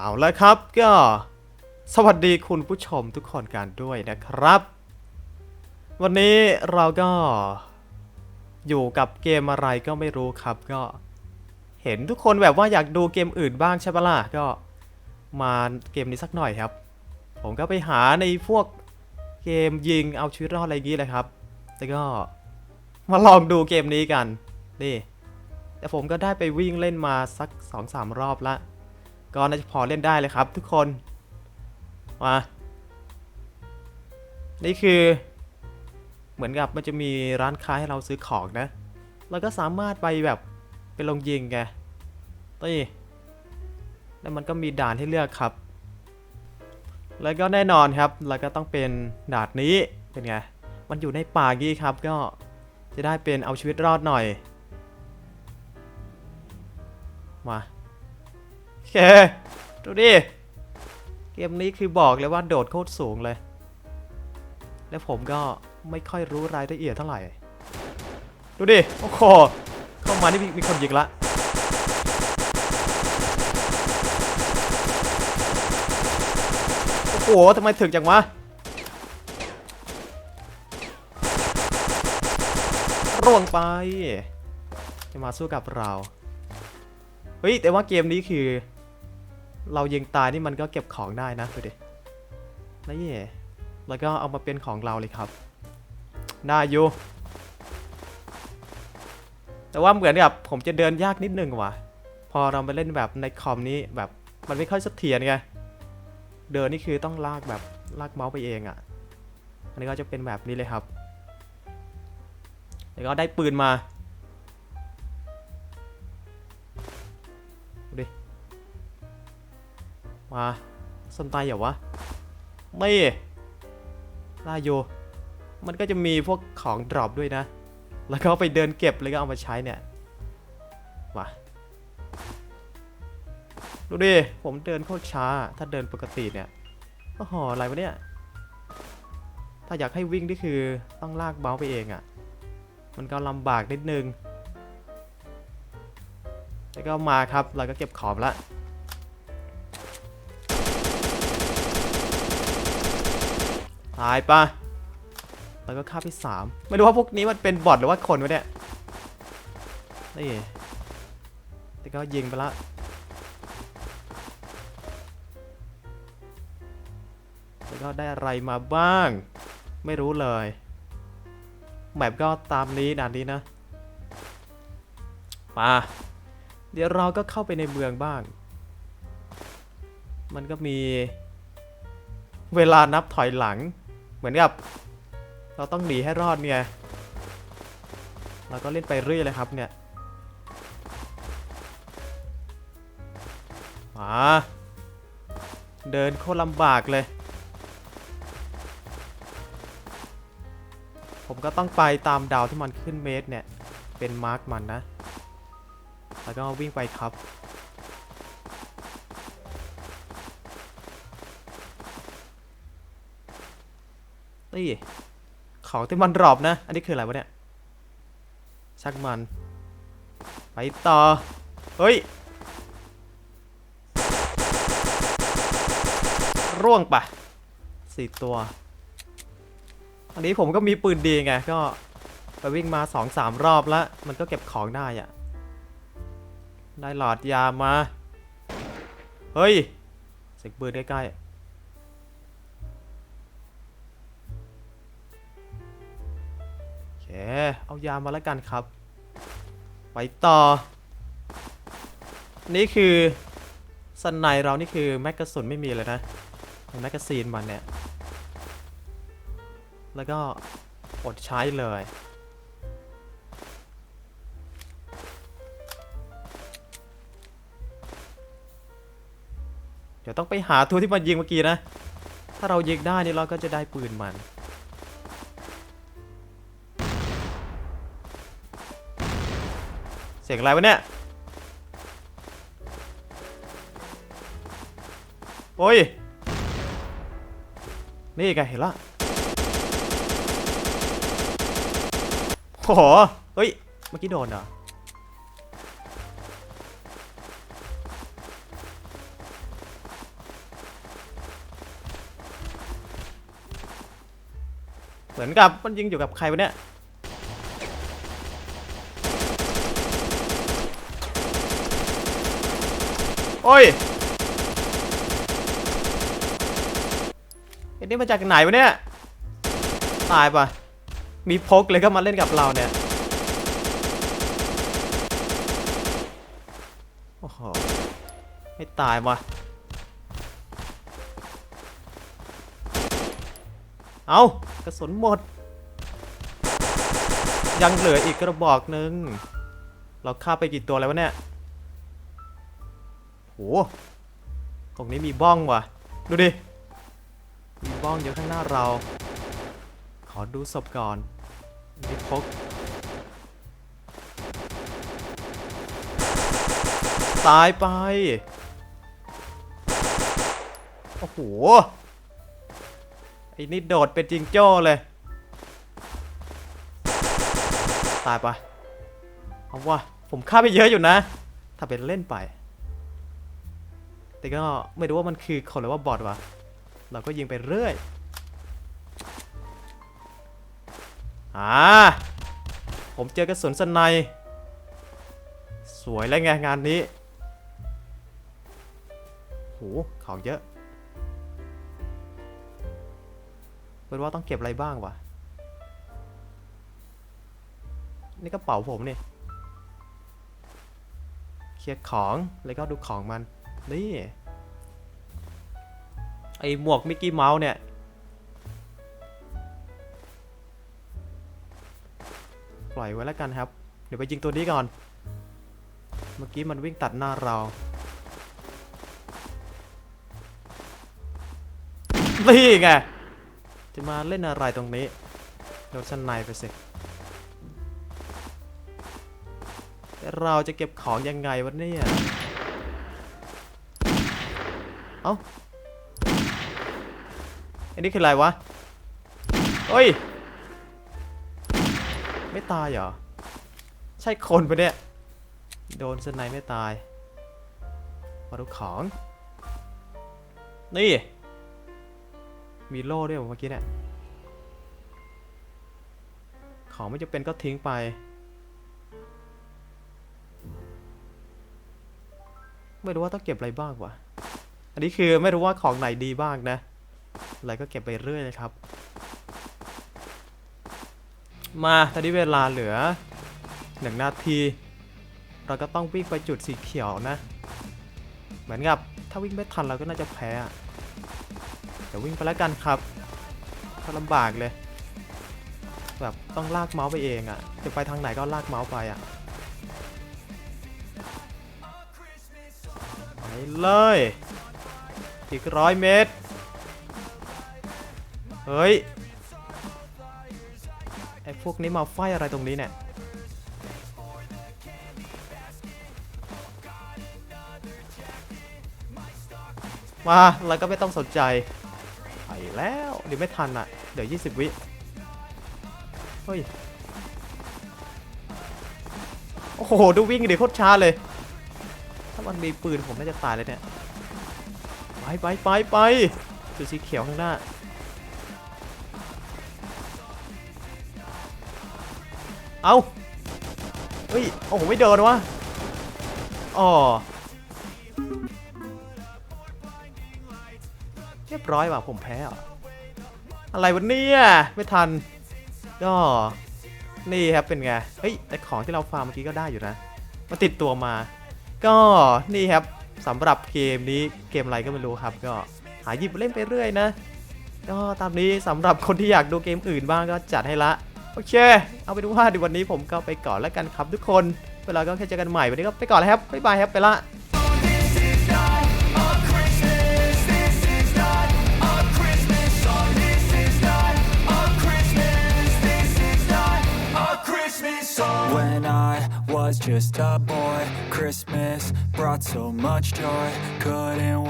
เอาละครับก็สวัสดีคุณผู้ชมทุกคนกันด้วยนะครับ วันนี้เราก็อยู่กับเกมอะไรก็ไม่รู้ครับก็ เห็นทุกคนแบบว่าอยากดูเกมอื่นบ้างใช่ปะล่ะก็มาเกมนี้สักหน่อยครับ ผมก็ไปหาในพวกเกมยิงเอาชีวิตรอดอะไรอย่างนี้เลยครับ แล้วก็มาลองดูเกมนี้กันนี่แต่ผมก็ได้ไปวิ่งเล่นมาสัก2อสามรอบละ ก็น่าจะพอเล่นได้เลยครับ ทุกคนมานี่คือ เหมือนกับมันจะมีร้านค้าให้เราซื้อของนะเราก็สามารถไปแบบไปลงยิงไงนี่แล้วมันก็มีด่านให้เลือกครับ แล้วก็แน่นอนครับเราก็ต้องเป็นด่านนี้เป็นไง มันอยู่ในป่างี้ครับ ก็จะได้เป็นเอาชีวิตรอดหน่อย มา เค ดูดิ เกมนี้คือบอกเลยว่าโดดโคตรสูงเลย และผมก็ไม่ค่อยรู้รายละเอียดเท่าไหร่ ดูดิ โอ้โห เข้ามานี่มีมีคนยิงละโอ้โหทำไมถึงจังวะ ร่วงไป จะมาสู้กับเรา เฮ้ย แต่ว่าเกมนี้คือ เรายิงตายนี่มันก็เก็บของได้นะดูดินี่แล้วก็เอามาเป็นของเราเลยครับได้อยู่แต่ว่าเหมือนกับผมจะเดินยากนิดนึงว่ะ พอเราไปเล่นแบบในคอมนี้แบบมันไม่ค่อยเสถียรไง เดินนี่คือต้องลากแบบลากเมาส์ไปเองอะ่ะ อันนี้ก็จะเป็นแบบนี้เลยครับ แล้วก็ได้ปืนมา มาสนตายเหรอวะ ไม่ได้โย มันก็จะมีพวกของดรอปด้วยนะ แล้วก็ไปเดินเก็บแล้วก็เอามาใช้เนี่ยมาดูดิ ผมเดินโคตรช้า ถ้าเดินปกติเนี่ยโอ้โหอะไรวะเนี่ย ถ้าอยากให้วิ่งนี่คือต้องลากเมาส์ไปเองอะ่ะ มันก็ลำบากนิดนึง แล้วก็มาครับ เราก็เก็บของละ ตายปะแล้วก็คาบที่สามไม่รู้ว่าพวกนี้มันเป็นบอทหรือว่าคนวะเนี่ยนี่แต่ก็ยิงไปละแล้วก็ได้อะไรมาบ้าง ไม่รู้เลยแบบก็ตามนี้ด่านนี้นะมาเดี๋ยวเราก็เข้าไปในเมืองบ้าง มันก็มีเวลานับถอยหลัง เหมือนกับ เราต้องหนีให้รอดเนี่ย เราก็เล่นไปเรื่อยเลยครับเนี่ย มา เดินโคตรลำบากเลย ผมก็ต้องไปตามดาวที่มันขึ้นเมตรเนี่ย เป็นมาร์กมันนะ แล้วก็วิ่งไปครับ ของที่มันรอปนะ อันนี้คืออะไรวะเนี่ยชักมัน ไปต่อ เฮ้ย ร่วงปะสี่ตัว อันนี้ผมก็มีปืนดีไง ก็ไปวิ่งมาสองสามรอบแล้ว มันก็เก็บของได้อะได้หลอดยามา เฮ้ยเสียงปืนใกล้ๆ เคเอายามาแล้วกันครับ ไปต่อ นี่คือสนไนเรานี่คือแม็กกาสุนไม่มีเลยนะแม็กกาซีนมันเนี่ย แล้วก็อดใช้เลย เดี๋ยวต้องไปหาตัวที่มันยิงเมื่อกี้นะ ถ้าเรายิงได้นี่เราก็จะได้ปืนมัน สียงอะไรวะเนี่ย โอ้ย นี่ไงเห็นละโอ้โหเฮ้ย เมื่อกี้โดนเหรอ เหมือนกับมันยิงอยู่กับใครวะเนี่ย โอ้ยไอ้นี่มาจากไหนวะเนี่ย ตายปะมีพกเลยก็มาเล่นกับเราเนี่ย โอ้โห ไม่ตายวะเอากระสุนหมด ยังเหลืออีกกระบอกหนึ่ง เราฆ่าไปกี่ตัวแล้ววะเนี่ย โหตรงนี้มีบ้องว่ะ ดูดิ มีบ้องอยู่ข้างหน้าเรา ขอดูศพก่อนมีพกตายไป โอ้โห ไอ้นี่โดดเป็นจิงโจ้เลย ตายไป เอาว่าผมฆ่าไปเยอะอยู่นะ ถ้าเป็นเล่นไป แต่ก็ไม่รู้ว่ามันคือคนหรือว่าบอทวะ เราก็ยิงไปเรื่อย อ่า ผมเจอกระสุนสนป์สวยแล้วไงงานนี้โหของเยอะเป็นว่าต้องเก็บอะไรบ้างวะ นี่กระเป๋าผมนี่ เคลียร์ของ แล้วก็ดูของมัน นี่ไอหมวกมิกกี้เมาส์เนี่ย ปล่อยไว้แล้วกันครับ เดี๋ยวไปยิงตัวนี้ก่อน เมื่อกี้มันวิ่งตัดหน้าเรานี่ไง จะมาเล่นอะไรตรงนี้โดนชั้นในไปสิแต่เราจะเก็บของยังไงวะเนี่ย อ้าอันนี้คืออะไรวะเฮ้ย ไม่ตายเหรอ ใช่คนปะเนี่ย โดนสไนไม่ตายมาดูของ นี่ มีโล่ด้วยเมื่อกี้เนี่ย ของไม่จะเป็นก็ทิ้งไป ไม่รู้ว่าต้องเก็บอะไรบ้างวะ อันนี้คือไม่รู้ว่าของไหนดีบ้างนะ อะไรก็เก็บไปเรื่อยนะครับ มาตอนนี้เวลาเหลือหนึ่งนาที เราก็ต้องวิ่งไปจุดสีเขียวนะ เหมือนกับถ้าวิ่งไม่ทันเราก็น่าจะแพ้เดี๋ยววิ่งไปแล้วกันครับก็ลำบากเลย แบบต้องลากเมาส์ไปเองอะ่ะ จะไปทางไหนก็ลากเมาส์ไปอะ่ะไปเลย อีกร้อยเมตร เฮ้ย ไอ้พวกนี้มาไฟอะไรตรงนี้เนี่ย มาแล้วก็ไม่ต้องสนใจ ไปแล้ว เดี๋ยวไม่ทันอะ เดี๋ยว 20 วิ เฮ้ย โอ้โห ดูวิ่งเดิโคตรช้าเลย ถ้ามันมีปืนผมน่าจะตายเลยเนี่ย ไปไปไปไปจุดสีเขียวข้างหน้าเอาเฮ้ยโอ้โหไม่โดนวะอ๋อเรียบร้อยว่ะผมแพ้เหรออะไรวะเนี่ยไม่ทันก็นี่ครับเป็นไงเฮ้ยแต่ของที่เราฟาร์มเมื่อกี้ก็ได้อยู่นะมาติดตัวมา ก็นี่ครับ สำหรับเกมนี้เกมอะไรก็ไม่รู้ครับ ก็หาหยิบเล่นไปเรื่อยนะ ก็ตามนี้สำหรับคนที่อยากดูเกมอื่นบ้างก็จัดให้ละ โอเค เอาเป็นว่าในวันนี้ผมก็ไปก่อนแล้วกันครับทุกคน เวลาก็แค่เจอกันใหม่วันนี้ก็ไปก่อนแล้วครับบ๊ายบายครับไปละ When I was just a boy, Christmas brought so much joy. Couldn't wait.